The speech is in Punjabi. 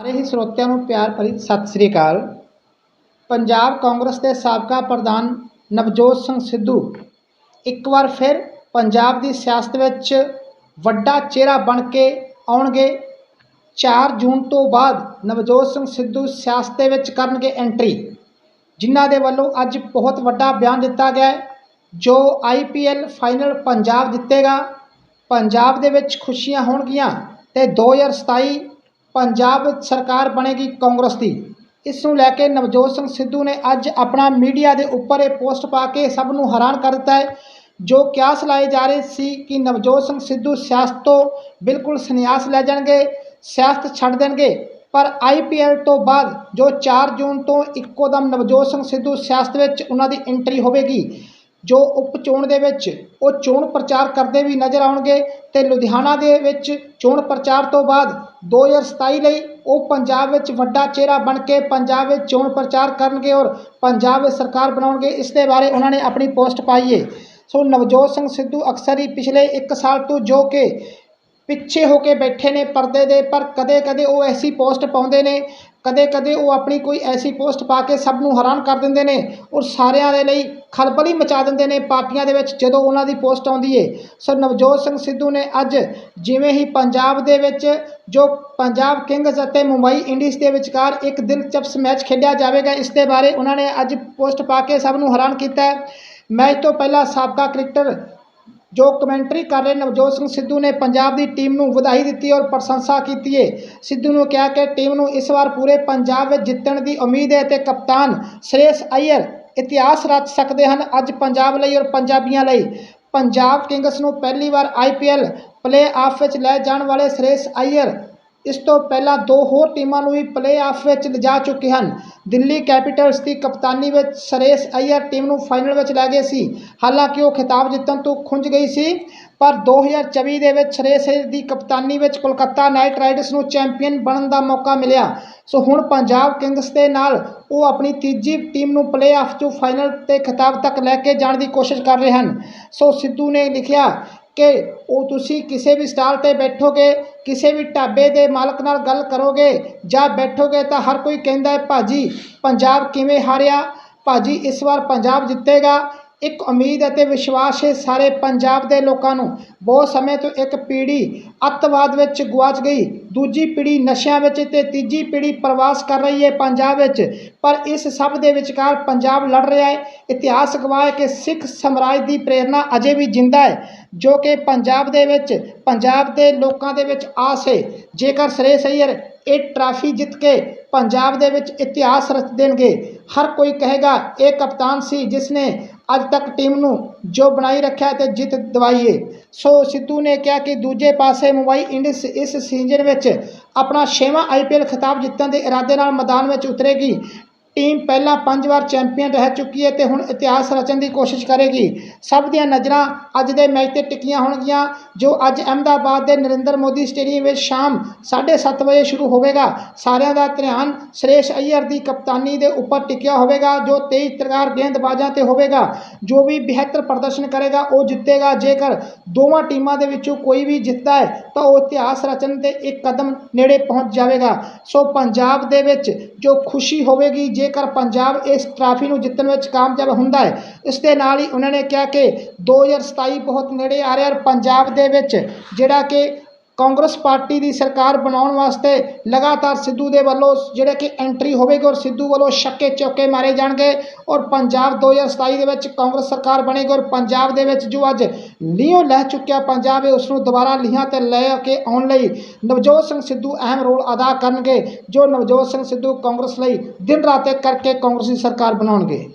ਸਾਰੇ ਹੀ ਸਰੋਤਿਆਂ ਨੂੰ ਪਿਆਰ ਭਰੀ ਸਤਿ ਸ੍ਰੀ ਅਕਾਲ। ਪੰਜਾਬ ਕਾਂਗਰਸ ਦੇ ਸਾਬਕਾ ਪ੍ਰਧਾਨ ਨਵਜੋਤ ਸਿੰਘ ਸਿੱਧੂ ਇੱਕ ਵਾਰ ਫਿਰ ਪੰਜਾਬ ਦੀ ਸਿਆਸਤ ਵਿੱਚ ਵੱਡਾ ਚਿਹਰਾ ਬਣ ਕੇ ਆਉਣਗੇ। 4 ਜੂਨ ਤੋਂ ਬਾਅਦ ਨਵਜੋਤ ਸਿੰਘ ਸਿੱਧੂ ਸਿਆਸਤ ਦੇ ਵਿੱਚ ਕਰਨਗੇ ਐਂਟਰੀ, ਜਿਨ੍ਹਾਂ ਦੇ ਵੱਲੋਂ ਅੱਜ ਬਹੁਤ ਵੱਡਾ ਬਿਆਨ ਦਿੱਤਾ ਗਿਆ ਹੈ, ਜੋ ਆਈਪੀਐਲ ਫਾਈਨਲ ਪੰਜਾਬ ਜਿੱਤੇਗਾ। ਪੰਜਾਬ ਦੇ ਵਿੱਚ ਖੁਸ਼ੀਆਂ ਹੋਣਗੀਆਂ ਤੇ 2027 ਪੰਜਾਬ ਸਰਕਾਰ ਬਣੇਗੀ ਕਾਂਗਰਸ ਦੀ। ਇਸ ਨੂੰ ਲੈ ਕੇ ਨਵਜੋਤ ਸਿੰਘ ਸਿੱਧੂ ਨੇ ਅੱਜ ਆਪਣਾ ਮੀਡੀਆ ਦੇ ਉੱਪਰ ਇਹ ਪੋਸਟ ਪਾ ਕੇ ਸਭ ਨੂੰ ਹੈਰਾਨ ਕਰ ਦਿੱਤਾ ਹੈ। ਜੋ ਕਿਆਸ ਲਾਏ ਜਾ ਰਹੇ ਸੀ ਕਿ ਨਵਜੋਤ ਸਿੰਘ ਸਿੱਧੂ ਸਿਆਸਤ ਤੋਂ ਬਿਲਕੁਲ ਸੰਨਿਆਸ ਲੈ ਜਾਣਗੇ, ਸਿਆਸਤ ਛੱਡ ਦੇਣਗੇ, ਪਰ ਆਈਪੀਐਲ ਤੋਂ ਬਾਅਦ ਜੋ 4 ਜੂਨ ਤੋਂ ਇੱਕੋ ਦਮ ਨਵਜੋਤ ਸਿੰਘ ਸਿੱਧੂ ਸਿਆਸਤ ਵਿੱਚ ਉਹਨਾਂ ਦੀ ਐਂਟਰੀ ਹੋਵੇਗੀ ਜੋ ਉਪ ਚੋਣ ਦੇ ਵਿੱਚ ਉਹ ਚੋਣ ਪ੍ਰਚਾਰ ਕਰਦੇ ਵੀ ਨਜ਼ਰ ਆਉਣਗੇ ਤੇ ਲੁਧਿਆਣਾ ਦੇ ਵਿੱਚ ਚੋਣ ਪ੍ਰਚਾਰ ਤੋਂ ਬਾਅਦ 2027 ਲਈ ਉਹ ਪੰਜਾਬ ਵਿੱਚ ਵੱਡਾ ਚਿਹਰਾ ਬਣ ਕੇ ਪੰਜਾਬ ਵਿੱਚ ਚੋਣ ਪ੍ਰਚਾਰ ਕਰਨਗੇ ਔਰ ਪੰਜਾਬ ਵਿੱਚ ਸਰਕਾਰ ਬਣਾਉਣਗੇ, ਇਸ ਦੇ ਬਾਰੇ ਉਹਨਾਂ ਨੇ ਆਪਣੀ ਪੋਸਟ ਪਾਈ ਹੈ ਸੋ ਨਵਜੋਤ ਸਿੰਘ ਸਿੱਧੂ ਅਕਸਰ ਹੀ ਪਿਛਲੇ 1 ਸਾਲ ਤੋਂ ਜੋ ਕਿ ਪਿੱਛੇ ਹੋ ਕੇ ਬੈਠੇ ਨੇ ਪਰਦੇ ਦੇ, ਪਰ ਕਦੇ-ਕਦੇ ਉਹ ਐਸੀ ਪੋਸਟ ਪਾਉਂਦੇ ਨੇ ਕਦੇ-ਕਦੇ ਉਹ ਆਪਣੀ ਕੋਈ ਐਸੀ ਪੋਸਟ ਪਾ ਕੇ ਸਭ ਨੂੰ ਹੈਰਾਨ ਕਰ ਦਿੰਦੇ ਨੇ ਔਰ ਸਾਰਿਆਂ ਦੇ ਲਈ ਖਲਬਲੀ ਮਚਾ ਦਿੰਦੇ ਨੇ ਪਾਰਟੀਆਂ ਦੇ ਵਿੱਚ ਜਦੋਂ ਉਹਨਾਂ ਦੀ ਪੋਸਟ ਆਉਂਦੀ ਏ। ਸੋ ਨਵਜੋਤ ਸਿੰਘ ਸਿੱਧੂ ਨੇ ਅੱਜ ਜਿਵੇਂ ਹੀ ਪੰਜਾਬ ਦੇ ਵਿੱਚ ਜੋ ਪੰਜਾਬ ਕਿੰਗਜ਼ ਅਤੇ ਮੁੰਬਈ ਇੰਡੀਅਨਸ ਦੇ ਵਿਚਕਾਰ ਇੱਕ ਦਿਲਚਸਪ ਮੈਚ ਖੇਡਿਆ ਜਾਵੇਗਾ, ਇਸ ਦੇ ਬਾਰੇ ਉਹਨਾਂ ਨੇ ਅੱਜ ਪੋਸਟ ਪਾ ਕੇ ਸਭ ਨੂੰ ਹੈਰਾਨ ਕੀਤਾ। ਹੈ ਮੈਚ ਤੋਂ ਪਹਿਲਾਂ ਸਾਬਕਾ ਕ੍ਰਿਕਟਰ ਜੋ ਕਮੈਂਟਰੀ ਕਰ ਰਹੇ ਨਵਜੋਤ ਸਿੰਘ ਸਿੱਧੂ ਨੇ ਪੰਜਾਬ ਦੀ ਟੀਮ ਨੂੰ ਵਧਾਈ ਦਿੱਤੀ ਔਰ ਪ੍ਰਸ਼ੰਸਾ ਕੀਤੀ ਹੈ ਸਿੱਧੂ ਨੂੰ ਕਿਹਾ ਕਿ ਟੀਮ ਨੂੰ ਇਸ ਵਾਰ ਪੂਰੇ ਪੰਜਾਬ ਵਿੱਚ ਜਿੱਤਣ ਦੀ ਉਮੀਦ ਹੈ ਤੇ ਕਪਤਾਨ ਸ਼੍ਰੇਸ਼ ਅਈਅਰ ਇਤਿਹਾਸ ਰਚ ਸਕਦੇ ਹਨ ਅੱਜ ਪੰਜਾਬ ਲਈ ਔਰ ਪੰਜਾਬੀਆਂ ਲਈ। ਪੰਜਾਬ ਕਿੰਗਸ ਨੂੰ ਪਹਿਲੀ ਵਾਰ ਆਈਪੀਐਲ ਪਲੇ-ਆਫ ਵਿੱਚ ਲੈ ਜਾਣ ਵਾਲੇ ਸ਼੍ਰੇਸ਼ ਅਈਅਰ ਇਸ ਤੋਂ ਪਹਿਲਾਂ ਦੋ ਹੋਰ ਟੀਮਾਂ ਨੂੰ ਵੀ ਪਲੇ-ਆਫ ਵਿੱਚ ਲਿਜਾ ਚੁੱਕੇ ਹਨ। ਦਿੱਲੀ ਕੈਪੀਟਲਸ ਦੀ ਕਪਤਾਨੀ ਵਿੱਚ ਸ਼੍ਰੇਸ਼ ਅਈਅਰ ਟੀਮ ਨੂੰ ਫਾਈਨਲ ਵਿੱਚ ਲੈ ਗਏ ਸੀ। ਹਾਲਾਂਕਿ ਉਹ ਖਿਤਾਬ ਜਿੱਤਣ ਤੋਂ ਖੁੰਝ ਗਈ ਸੀ, ਪਰ 2024 ਦੇ ਵਿੱਚ ਸ਼੍ਰੇਸ਼ ਅਈਅਰ ਦੀ ਕਪਤਾਨੀ ਵਿੱਚ ਕੋਲਕਾਤਾ ਨਾਈਟ ਰਾਈਡਰਸ ਨੂੰ ਚੈਂਪੀਅਨ ਬਣਨ ਦਾ ਮੌਕਾ ਮਿਲਿਆ। ਸੋ ਹੁਣ ਪੰਜਾਬ ਕਿੰਗਸ ਦੇ ਨਾਲ ਉਹ ਆਪਣੀ ਤੀਜੀ ਟੀਮ ਨੂੰ ਪਲੇ-ਆਫ 'ਚੋਂ ਫਾਈਨਲ ਤੇ ਖਿਤਾਬ ਤੱਕ ਲੈ ਕੇ ਜਾਣ ਦੀ ਕੋਸ਼ਿਸ਼ ਕਰ ਰਹੇ ਹਨ। ਸੋ ਸਿੱਧੂ ਨੇ ਲਿਖਿਆ ਕਿ ਉਹ ਤੁਸੀਂ ਕਿਸੇ ਵੀ ਸਟਾਲ ਤੇ ਬੈਠੋਗੇ, ਕਿਸੇ ਵੀ ਢਾਬੇ ਦੇ ਮਾਲਕ ਨਾਲ ਗੱਲ ਕਰੋਗੇ ਜਾਂ ਬੈਠੋਗੇ ਤਾਂ ਹਰ ਕੋਈ ਕਹਿੰਦਾ ਭਾਅ ਜੀ ਪੰਜਾਬ ਕਿਵੇਂ ਹਾਰਿਆ? ਭਾਅ ਜੀ ਇਸ ਵਾਰ ਪੰਜਾਬ ਜਿੱਤੇਗਾ। ਇੱਕ ਉਮੀਦ ਅਤੇ ਵਿਸ਼ਵਾਸ ਹੈ ਸਾਰੇ ਪੰਜਾਬ ਦੇ ਲੋਕਾਂ ਨੂੰ। ਬਹੁਤ ਸਮੇਂ ਤੋਂ ਇੱਕ ਪੀੜ੍ਹੀ ਅੱਤਵਾਦ ਵਿੱਚ ਗੁਆਚ ਗਈ। ਦੂਜੀ ਪੀੜ੍ਹੀ ਨਸ਼ਿਆਂ ਵਿੱਚ ਤੇ ਤੀਜੀ ਪੀੜ੍ਹੀ ਪ੍ਰਵਾਸ ਕਰ ਰਹੀ ਹੈ ਪੰਜਾਬ ਵਿੱਚ। ਪਰ ਇਸ ਸਭ ਦੇ ਵਿਚਕਾਰ ਪੰਜਾਬ ਲੜ ਰਿਹਾ ਹੈ। ਇਤਿਹਾਸ ਗਵਾਹ ਹੈ ਕਿ ਸਿੱਖ ਸਮਰਾਜ ਦੀ ਪ੍ਰੇਰਣਾ ਅਜੇ ਵੀ ਜਿੰਦਾ ਹੈ, ਜੋ ਕਿ ਪੰਜਾਬ ਦੇ ਵਿੱਚ, ਪੰਜਾਬ ਦੇ ਲੋਕਾਂ ਦੇ ਵਿੱਚ ਆਸ ਹੈ। ਜੇਕਰ ਸ਼੍ਰੇਸ਼ ਅਈਅਰ ਇਹ ਟਰਾਫੀ ਜਿੱਤ ਕੇ ਪੰਜਾਬ ਦੇ ਵਿੱਚ ਇਤਿਹਾਸ ਰਚ ਦੇਣਗੇ, ਹਰ ਕੋਈ ਕਹੇਗਾ, ਇਹ ਕਪਤਾਨ ਸੀ ਜਿਸ ਨੇ ਅੱਜ ਤੱਕ ਟੀਮ ਨੂੰ ਜੋ ਬਣਾਈ ਰੱਖਿਆ ਤੇ ਜਿੱਤ ਦਵਾਈਏ ਸੋ ਸਿੱਧੂ ਨੇ ਕਿਹਾ ਕਿ ਦੂਜੇ ਪਾਸੇ ਮੁੰਬਈ ਇੰਡੀਅਨਸ ਇਸ ਸੀਜ਼ਨ ਵਿੱਚ ਆਪਣਾ ਛੇਵਾਂ ਆਈਪੀਐਲ ਖਿਤਾਬ ਜਿੱਤਣ ਦੇ ਇਰਾਦੇ ਨਾਲ ਮੈਦਾਨ ਵਿੱਚ ਉਤਰੇਗੀ। ਟੀਮ ਪਹਿਲਾਂ ਪੰਜ ਵਾਰ ਚੈਂਪੀਅਨ ਰਹਿ ਚੁੱਕੀ ਹੈ ਤੇ ਹੁਣ ਇਤਿਹਾਸ ਰਚਣ ਦੀ ਕੋਸ਼ਿਸ਼ ਕਰੇਗੀ। ਸਭ ਦੀਆਂ ਨਜ਼ਰਾਂ ਅੱਜ ਦੇ ਮੈਚ ਤੇ ਟਿਕੀਆਂ ਹੋਣਗੀਆਂ, ਜੋ ਅੱਜ ਅਹਿਮਦਾਬਾਦ ਦੇ ਨਰਿੰਦਰ ਮੋਦੀ ਸਟੇਡੀਅਮ ਵਿੱਚ ਸ਼ਾਮ 7:30 ਵਜੇ ਸ਼ੁਰੂ ਹੋਵੇਗਾ। ਸਾਰਿਆਂ ਦਾ ਧਿਆਨ ਸ਼੍ਰੇਸ਼ ਅਈਅਰ ਦੀ ਕਪਤਾਨੀ ਦੇ ਉੱਪਰ ਟਿਕਿਆ ਹੋਵੇਗਾ, ਜੋ ਤੇਜ਼ ਤਰਾਰ ਗੇਂਦਬਾਜ਼ਾਂ ਤੇ ਹੋਵੇਗਾ। ਜੋ ਵੀ ਬਿਹਤਰ ਪ੍ਰਦਰਸ਼ਨ ਕਰੇਗਾ, ਉਹ ਜਿੱਤੇਗਾ। ਜੇਕਰ ਦੋਵਾਂ ਟੀਮਾਂ ਦੇ ਵਿੱਚੋਂ ਕੋਈ ਵੀ ਜਿੱਤਦਾ ਹੈ, ਤਾਂ ਉਹ ਇਤਿਹਾਸ ਰਚਣ ਤੇ ਇੱਕ ਕਦਮ ਨੇੜੇ ਪਹੁੰਚ ਜਾਵੇਗਾ। ਸੋ ਪੰਜਾਬ ਦੇ ਵਿੱਚ ਜੋ ਖੁਸ਼ੀ ਹੋਵੇਗੀ, ਜੇ ਜੇਕਰ ਪੰਜਾਬ ਇਸ ਟਰਾਫੀ ਨੂੰ ਜਿੱਤਣ ਵਿੱਚ ਕਾਮਯਾਬ ਹੁੰਦਾ ਹੈ, ਇਸ ਦੇ ਨਾਲ ਹੀ ਉਹਨਾਂ ਨੇ ਕਿਹਾ ਕਿ 2027 ਬਹੁਤ ਨੇੜੇ ਆ ਰਿਹਾ ਔਰ ਪੰਜਾਬ ਦੇ ਵਿੱਚ ਜਿਹੜਾ ਕਿ ਕਾਂਗਰਸ ਪਾਰਟੀ ਦੀ ਸਰਕਾਰ ਬਣਾਉਣ ਵਾਸਤੇ ਲਗਾਤਾਰ ਸਿੱਧੂ ਦੇ ਵੱਲੋਂ ਜਿਹੜੇ ਕਿ ਐਂਟਰੀ ਹੋਵੇਗੀ ਔਰ ਸਿੱਧੂ ਵੱਲੋਂ ਸ਼ੱਕੇ ਚੌਕੇ ਮਾਰੇ ਜਾਣਗੇ ਔਰ ਪੰਜਾਬ 2027 ਦੇ ਵਿੱਚ ਕਾਂਗਰਸ ਸਰਕਾਰ ਬਣੇਗੀ ਔਰ ਪੰਜਾਬ ਦੇ ਵਿੱਚ ਜੋ ਅੱਜ ਲੀਹਾਂ ਲੈ ਚੁੱਕਿਆ ਪੰਜਾਬ ਹੈ ਉਸ ਨੂੰ ਦੁਬਾਰਾ ਲੀਹਾਂ ਤੇ ਲੈ ਕੇ ਆਉਣ ਲਈ ਨਵਜੋਤ ਸਿੰਘ ਸਿੱਧੂ ਅਹਿਮ ਰੋਲ ਅਦਾ ਕਰਨਗੇ, ਜੋ ਨਵਜੋਤ ਸਿੰਘ ਸਿੱਧੂ ਕਾਂਗਰਸ ਲਈ ਦਿਨ ਰਾਤ ਇੱਕ ਕਰਕੇ ਕਾਂਗਰਸੀ ਸਰਕਾਰ ਬਣਾਉਣਗੇ।